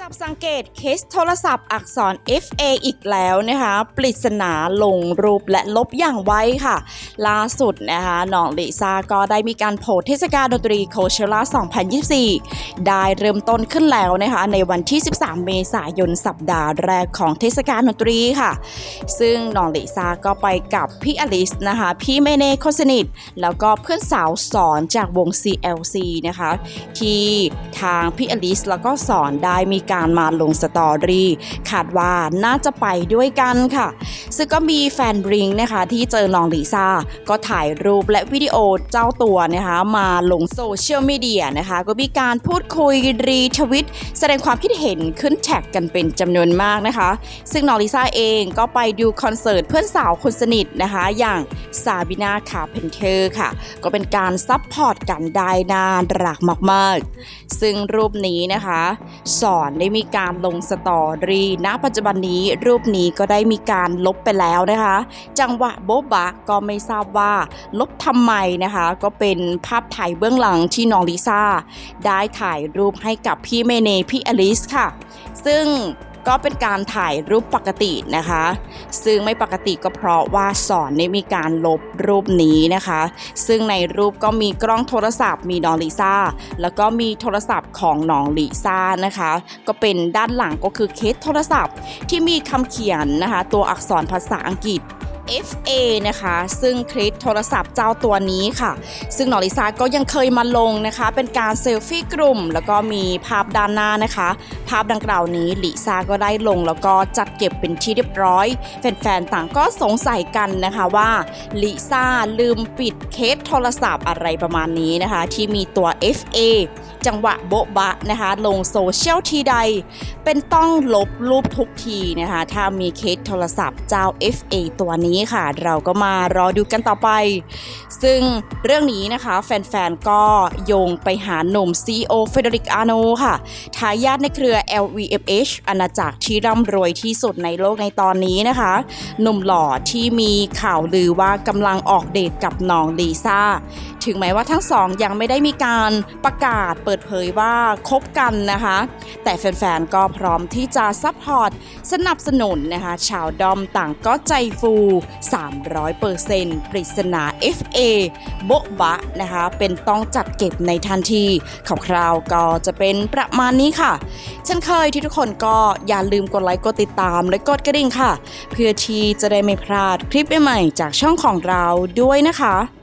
จับสังเกตเคสโทรศัพท์อักษร FA อีกแล้วนะคะ ปริศนาลงรูปและลบอย่างไวค่ะ ล่าสุดนะคะน้องลิซ่าก็ได้มีการโพสต์เทศกาลดนตรีโคเชล่า 2024 ได้เริ่มต้นขึ้นแล้วนะคะในวันที่ 13 เมษายนสัปดาห์แรกของเทศกาลดนตรีค่ะ ซึ่งน้องลิซ่าก็ไปกับพี่อลิสนะคะ พี่เมเน่คนสนิท แล้วก็เพื่อนสาวสอนจากวง CLC นะคะ ที่ทางพี่อลิสแล้วก็สอนได้มีการมาลงสตอรี่คาดว่าน่าจะไปด้วยกันค่ะ ซึ่งก็มีแฟนบริงนะคะที่เจอน้องลิซ่าก็ถ่ายรูปและวิดีโอเจ้าตัวนะคะมาลงโซเชียลมีเดียนะคะก็มีการพูดคุยรีทวิตแสดงความคิดเห็นขึ้นแท็กกันเป็นจำนวนมากนะคะ ซึ่งน้องลิซ่าเองก็ไปดูคอนเสิร์ตเพื่อนสาวคนสนิทนะคะอย่างซาบินาคาเพนเทอร์ค่ะ ก็เป็นการซับพอร์ตกันได้น่ารักมาก ๆ ซึ่งรูปนี้นะคะ สอนได้มีการลงสตอรี่ณปัจจุบันนี้รูปนี้ก็ได้มีการลบไปแล้วนะคะ จังหวะโบ๊ะบะก็ไม่ทราบว่าลบทำไมนะคะ ก็เป็นภาพถ่ายเบื้องหลังที่น้องลิซ่าได้ถ่ายรูปให้กับพี่เมเนพี่อลิสค่ะ ซึ่ง ก็เป็นการถ่ายรูปปกตินะคะ ซึ่งไม่ปกติก็เพราะว่าสอนได้มีการลบรูปนี้นะคะ ซึ่งในรูปก็มีกล้องโทรศัพท์มีน้องลิซ่าแล้วก็มีโทรศัพท์ของน้องลิซ่านะคะ ก็เป็นด้านหลังก็คือเคสโทรศัพท์ที่มีคำเขียนนะคะ ตัวอักษรภาษาอังกฤษ FA นะคะ ซึ่งคลิปโทรศัพท์เจ้าตัวนี้ค่ะ ซึ่งนองลิซ่าก็ยังเคยมาลงนะคะ เป็นการเซลฟี่กลุ่ม แล้วก็มีภาพด้านหน้านะคะ ภาพดังกล่าวนี้ลิซ่าก็ได้ลงแล้วก็จัดเก็บเป็นที่เรียบร้อยแฟนๆต่างก็สงสัยกันนะคะว่าลิซ่าลืมปิดเคสโทรศัพท์อะไรประมาณนี้นะคะ ที่มีตัว FA จังหวะโบ๊ะบะนะคะ ลงโซเชียลทีใด เป็นต้องลบรูปทุกทีนะคะ ถ้ามีเคสโทรศัพท์เจ้า FA ตัวนี้ค่ะ เราก็มารอดูกันต่อไป ซึ่งเรื่องนี้นะคะ แฟนๆ ก็โยงไปหาหนุ่ม CEO เฟเดริกอาโนค่ะ ทายาทในเครือ LVMH อาณาจักรที่ร่ำรวยที่สุดในโลกในตอนนี้นะคะ หนุ่มหล่อที่มีข่าวลือว่ากำลังออกเดทกับน้องลีซ่า ถึงแม้ว่าทั้งสองยังไม่ได้มีการประกาศเปิดเผยว่าคบกันนะคะ แต่แฟนๆ ก็พร้อมที่จะซัพพอร์ตสนับสนุนนะคะ ชาวดอมต่างก็ใจฟู 300%ปริศนา FA โบ๊ะบะนะคะ เป็นต้องจัดเก็บในทันทีคร่าวๆก็จะเป็นประมาณนี้ค่ะ เช่นเคยที่ทุกคนก็อย่าลืมกดไลค์กดติดตามและกดกระดิ่งค่ะ เพื่อที่จะได้ไม่พลาดคลิปใหม่ๆจากช่องของเราด้วยนะคะ